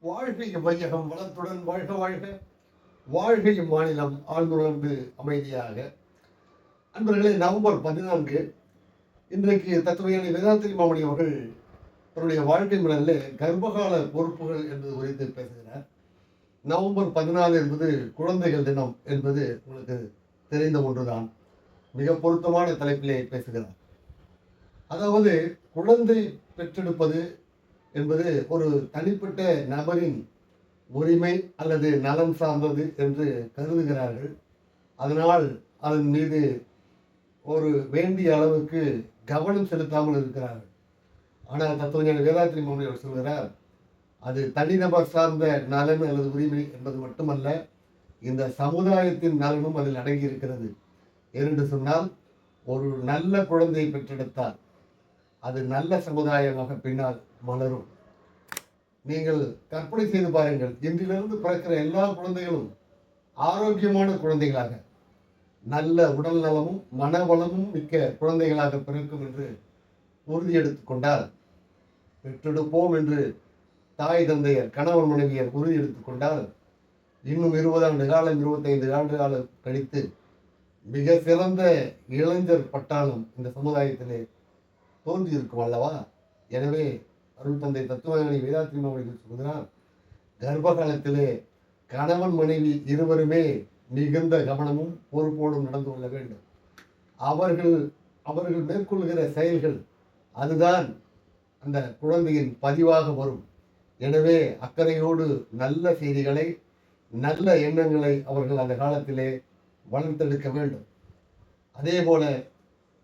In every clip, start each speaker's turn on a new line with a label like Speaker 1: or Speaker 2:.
Speaker 1: வாழ்க வையகம் வளத்துடன் வாழ்க வாழ்க. வாழ்க இம்மாநிலம் ஆழ்ந்துணர்ந்து அமைதியாக. அன்பர்களே நவம்பர் பதினான்கு இன்றைக்கு தத்துவையான வேதாத்திரி மாமணி அவர்கள் தன்னுடைய வாழ்க்கை மலரில் கர்ப்பகால பொறுப்புகள் என்பது குறித்து பேசுகிறார். நவம்பர் பதினாலு என்பது குழந்தைகள் தினம் என்பது உங்களுக்கு தெரிந்த ஒன்றுதான். மிக பொருத்தமான தலைப்பிலே பேசுகிறார். அதாவது குழந்தை பெற்றெடுப்பது என்பது ஒரு தனிப்பட்ட நபரின் உரிமை அல்லது நலம் சார்ந்தது என்று கருதுகிறார்கள். அதனால் அதன் மீது ஒரு வேண்டிய அளவுக்கு கவனம் செலுத்தாமல் இருக்கிறார்கள். ஆனால் தத்துவஞான வேதாத்திரி மௌனி அவர் சொல்கிறார் அது தனிநபர் சார்ந்த நலன் அல்லது உரிமை என்பது மட்டுமல்ல இந்த சமுதாயத்தின் நலனும் அதில் அடங்கி இருக்கிறது ஏனென்று சொன்னால் ஒரு நல்ல குழந்தையை பெற்றெடுத்தால் அது நல்ல சமுதாயமாக பின்னால் மலரும் நீங்கள் கற்பனை செய்து பாருங்கள் இன்றிலிருந்து பிறக்கிற எல்லா குழந்தைகளும் ஆரோக்கியமான குழந்தைகளாக நல்ல உடல் நலமும் மனவளமும் மிக்க குழந்தைகளாக பிறக்கும் என்று உறுதி கொண்டால் பெற்றெடுப்போம் என்று தாய் தந்தையர் கணவன் மனைவியர் உறுதி கொண்டால் இன்னும் இருபது ஆண்டு காலம் இருபத்தைந்து ஆண்டு காலம் கழித்து மிக சிறந்த இளைஞர் பட்டாளம் இந்த சமுதாயத்திலே தோன்றியிருக்கும் அல்லவா? எனவே அருள் தந்தை தத்துவஞானி வேதாத்ரி அவர்கள் சொல்கிறார் கர்ப்பகாலத்திலே கணவன் மனைவி இருவருமே மிகுந்த கவனமும் பொறுப்போடும் நடந்து கொள்ள வேண்டும். அவர்கள் அவர்கள் மேற்கொள்கிற செயல்கள் அதுதான் அந்த குழந்தையின் பதிவாக வரும். எனவே அக்கறையோடு நல்ல செய்திகளை நல்ல எண்ணங்களை அவர்கள் அந்த காலத்திலே வளர்த்தெடுக்க வேண்டும். அதே போல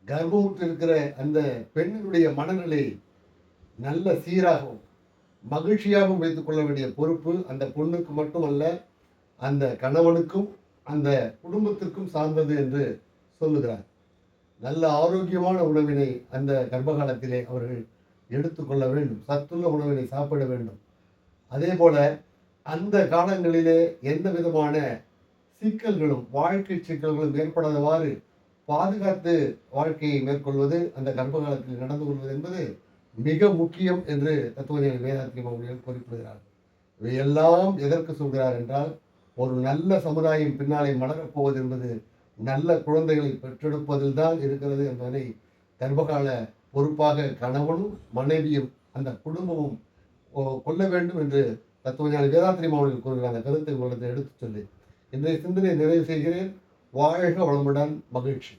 Speaker 1: கர்ப்பமுற்றிருக்கிற அந்த பெண்ணினுடைய மனநிலை நல்ல சீராகவும் மகிழ்ச்சியாகவும் வைத்துக் கொள்ள வேண்டிய பொறுப்பு அந்த பொண்ணுக்கு மட்டுமல்ல அந்த கணவனுக்கும் அந்த குடும்பத்திற்கும் சார்ந்தது என்று சொல்லுகிறார். நல்ல ஆரோக்கியமான உணவினை அந்த கர்ப்பகாலத்திலே அவர்கள் எடுத்துக்கொள்ள வேண்டும். சத்துள்ள உணவினை சாப்பிட வேண்டும். அதே போல அந்த காலங்களிலே எந்த விதமான சிக்கல்களும் வாழ்க்கை சிக்கல்களும் ஏற்படாதவாறு பாதுகாத்து வாழ்க்கையை மேற்கொள்வது அந்த கர்ப்பகாலத்தில் நடந்து கொள்வது என்பது மிக முக்கியம் என்று தத்துவஞானி வேதாத்திரி அவர்கள் குறிப்பிடுகிறார். இவையெல்லாம் எதற்கு சொல்கிறார் என்றால் ஒரு நல்ல சமுதாயம் பின்னாலே மலரப் போவது என்பது நல்ல குழந்தைகளை பெற்றெடுப்பதில் தான் இருக்கிறது என்பதனை கர்ப்பகால பொறுப்பாக கணவனும் மனைவியும் அந்த குடும்பமும் கொள்ள வேண்டும் என்று தத்துவஞானி வேதாத்திரி மாவட்டத்தில் கூறுகிறார் அந்த கருத்தை உங்களுக்கு எடுத்துச் சொல்லி இன்றைய சிந்தனை நிறைவு செய்கிறேன். வாழ்க வளமுடன் மகிழ்ச்சி.